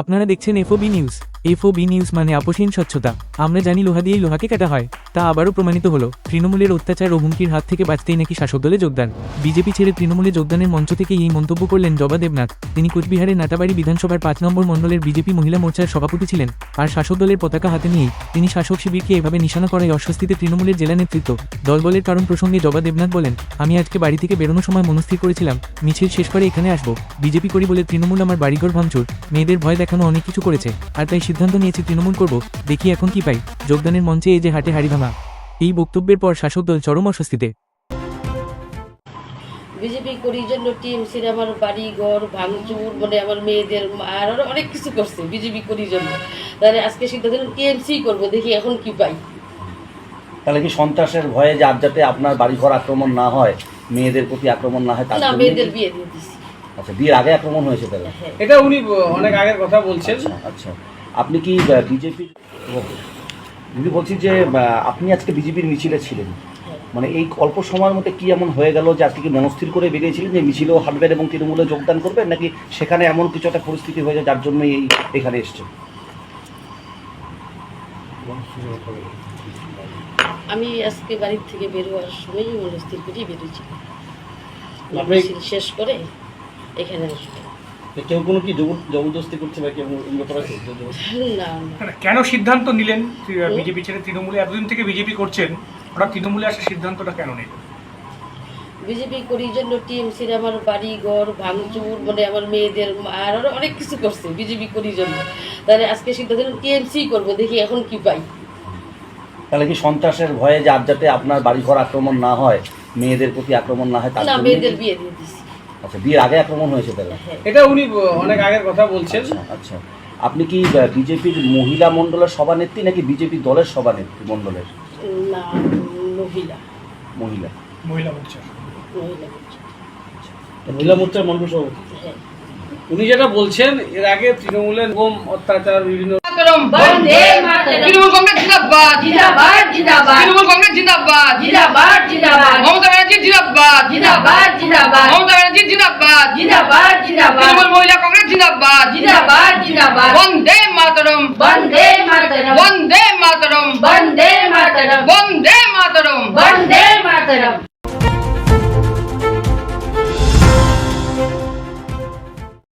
আপনারা দেখছেন FOB news. FOB news মানে আপোষহীন স্বচ্ছতা। আমরা জানি লোহা দিয়েই লোহাকে কাটা হয়। তা আবারও প্রমাণিত হলো, তৃণমূলের অত্যাচার ও হুমকির হাত থেকে বাঁচতেই নাকি শাসক দলে যোগদান। বিজেপি ছেড়ে তৃণমূলে যোগদানের মঞ্চ থেকে এই মন্তব্য করলেন জবা দেবনাথ। তিনি কোচবিহারের নাটাবাড়ি বিধানসভার পাঁচ নম্বর মণ্ডলের বিজেপি মহিলা মোর্চার সভাপতি ছিলেন। আর শাসক দলের পতাকা হাতে নিয়েই তিনি শাসক শিবিরকে এভাবে নিশানা করায় অস্বস্তিতে তৃণমূলের জেলা নেতৃত্ব। দলবলের কারণ প্রসঙ্গে জবা দেবনাথ বলেন, আমি আজকে বাড়ি থেকে বেরোনোর সময় মনস্থির করেছিলাম। মিছিল শেষ করে এখানে আসব। বিজেপি করি বলে তৃণমূল আমার বাড়িঘর ভাঙচুর। মেয়েদের ভয় দেখানো অনেক কিছু করেছে আর তাই সিদ্ধান্ত নিয়েছি তৃণমূল করব। দেখি এখন কি পাই। যোগদানের মঞ্চে এই যে হাটে হাড়ি ভাঙা। এই বক্তব্যের পর শাসক দল চরম অস্বস্তিতে। বিজেপি করি জন্য টিএমসির আমার বাড়ি ঘর ভাঙচুর মানে আমার মেয়েদের আর অনেক কিছু করছে বিজেপি করি জন্য তাহলে আজকে সিদ্ধান্ত নিলাম টিএমসি করব দেখি এখন কি পাই। তাহলে কি সন্ত্রাসের ভয়ে যে আর যাতে আপনার বাড়িঘর আক্রমণ না হয় মেয়েদের প্রতি আক্রমণ না হয় না মেয়েদের বিয়ে দিয়ে দিছি। আচ্ছা বিয়ের আগে আক্রমণ হয়েছে তাহলে? হ্যাঁ এটা উনি অনেক আগের কথা বলছেন। আচ্ছা আচ্ছা। আপনি কি বিজেপি দিদি বলছি যে আপনি আজকে বিজেপির মিছিলে ছিলেন। মানে এই অল্প সময়ের মধ্যে কি এমন হয়ে গেল যে আজকে কি মনস্থির করে বেরিয়েছিলেন যে মিছিলেও হাঁটবেন এবং তৃণমূলে যোগদান করবেন নাকি সেখানে এমন কিছু একটা পরিস্থিতি হয়েছে যার জন্য এই এখানে এসছে আমি আজকে বাড়ির থেকে বেরোয়ার সময় মনস্থির করেই বেরিয়েছি। আপনি- শেষ করে এখানে আসব কেউ কোনো কি জবরদস্তি করছে বা কেউ কেন সিদ্ধান্ত নিলেন বিজেপি ছেড়ে তৃণমূলে? এতদিন থেকে বিজেপি করছেন ওরা তৃণমূলে আসার সিদ্ধান্তটা কেন নিলেন? বিজেপি করি জন্য টিএমসির আমার বাড়ি ঘর ভাঙচুর মানে আমার মেয়েদের আর আরও অনেক কিছু করছে বিজেপি করি জন্য। তাহলে আজকে সিদ্ধান্ত নিলাম টিএমসি করব দেখি এখন কি পাই। তাহলে কি সন্ত্রাসের ভয়ে যে আর যাতে আপনার বাড়িঘর আক্রমণ না হয় মেয়েদের প্রতি আক্রমণ না হয় তার না মেয়েদের বিয়ে দিয়ে দিছি। আচ্ছা বিয়ের আগে আক্রমণ হয়েছে তাহলে? এটা উনি অনেক আগের কথা বলছেন। আচ্ছা আচ্ছা। আপনি কি বিজেপির মহিলা মণ্ডলের সভানেত্রী নাকি বিজেপি দলের সভানেত্রী মণ্ডলের? না মহিলা। মহিলা। মহিলা মোর্চা। মহিলা। মহিলা মোর্চার মণ্ডল সভাপতি হ্যাঁ। উনি যেটা বলছেন এর আগে তৃণমূলের গম অত্যাচার বিভিন্ন। তৃণমূল কংগ্রেস জিন্দাবাদ। জিন্দাবাদ জিন্দাবাদ। তৃণমূল কংগ্রেস জিন্দাবাদ। জিন্দাবাদ জিন্দাবাদ। ব্যানার্জি জিন্দাবাদ। জিন্দাবাদ জিন্দাবাদ। মমতা ব্যানার্জি জিন্দাবাদ। জিন্দাবাদ জিন্দাবাদ। তৃণমূল মহিলা কংগ্রেস জিন্দাবাদ। জিন্দাবাদ জিন্দাবাদ। বন্দে মাতরম। বন্দে মাতরম। বন্দে মাতরম। বন্দে মাতরম। বন্দে মাতরম। বন্দে মাতরম।